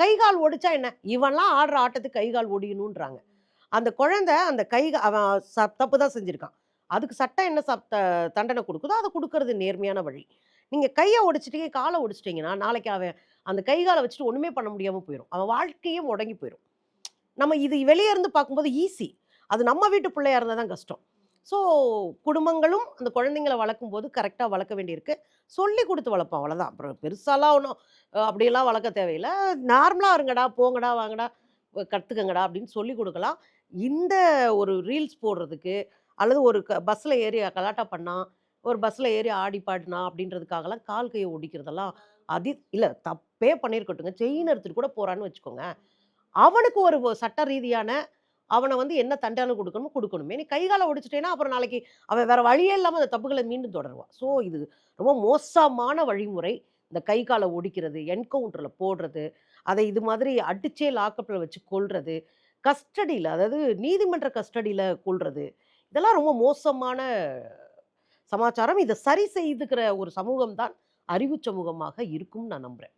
கை கால் ஒடிச்சா என்ன? இவன்லாம் ஆடுற ஆட்டத்துக்கு கை கால் ஒடியணுன்றாங்க அந்த குழந்தை அந்த கை அவன் ச தப்பு தான் செஞ்சுருக்கான். அதுக்கு சட்டம் என்ன சப்த தண்டனை கொடுக்குதோ அதை கொடுக்கறது நேர்மையான வழி. நீங்கள் கையை ஒடிச்சிட்டீங்க காலை ஒடிச்சிட்டிங்கன்னா நாளைக்கு அவன் அந்த கை காலை வச்சுட்டு ஒன்றுமே பண்ண முடியாமல் போயிடும் அவன் வாழ்க்கையும் முடங்கி போயிடும் நம்ம இது வெளியே இருந்து பார்க்கும்போது ஈஸி அது நம்ம வீட்டு பிள்ளையா இருந்தால் தான் கஷ்டம். ஸோ குடும்பங்களும் அந்த குழந்தைங்களை வளர்க்கும் போது கரெக்டாக வளர்க்க வேண்டியிருக்கு. சொல்லி கொடுத்து வளர்ப்போம் அவ்வளோதான் அப்புறம் பெருசாலாம் ஒன்றும் அப்படியெல்லாம் வளர்க்க தேவையில்லை. நார்மலாக இருங்கடா போங்கடா வாங்கடா கற்றுக்கங்கடா அப்படின்னு சொல்லி கொடுக்கலாம். இந்த ஒரு ரீல்ஸ் போடுறதுக்கு அல்லது ஒரு க பஸ்ஸில் ஏறி கலாட்டா பண்ணா ஒரு பஸ்ஸில் ஏறி ஆடி பாடினா அப்படின்றதுக்காகலாம் கால் கையை ஒடிக்கிறதெல்லாம் அதி இல்லை தப்பே பண்ணியிருக்கட்டுங்க செயின் எடுத்துகிட்டு கூட போகிறான்னு வச்சுக்கோங்க. அவனுக்கு ஒரு சட்ட ரீதியான அவனை வந்து என்ன தண்டனை கொடுக்கணுமோ கொடுக்கணுமே. நீ கை காலை ஒடிச்சிட்டேன்னா அப்புறம் நாளைக்கு அவன் வேற வழியே இல்லாமல் அந்த தப்புகளை மீண்டும் தொடருவான் ஸோ இது ரொம்ப மோசமான வழிமுறை. இந்த கை காலை ஒடிக்கிறது என்கவுண்டரில் போடுறது அதை இது மாதிரி அடிச்சே லாக்கப்பில் வச்சு கொள்வது கஸ்டடியில் அதாவது நீதிமன்ற கஸ்டடியில் கொள்வது இதெல்லாம் ரொம்ப மோசமான சமாச்சாரம். இதை சரி செய்துக்கிற ஒரு சமூகம் தான் அறிவு சமூகமாக இருக்கும்னு நான் நம்புறேன்.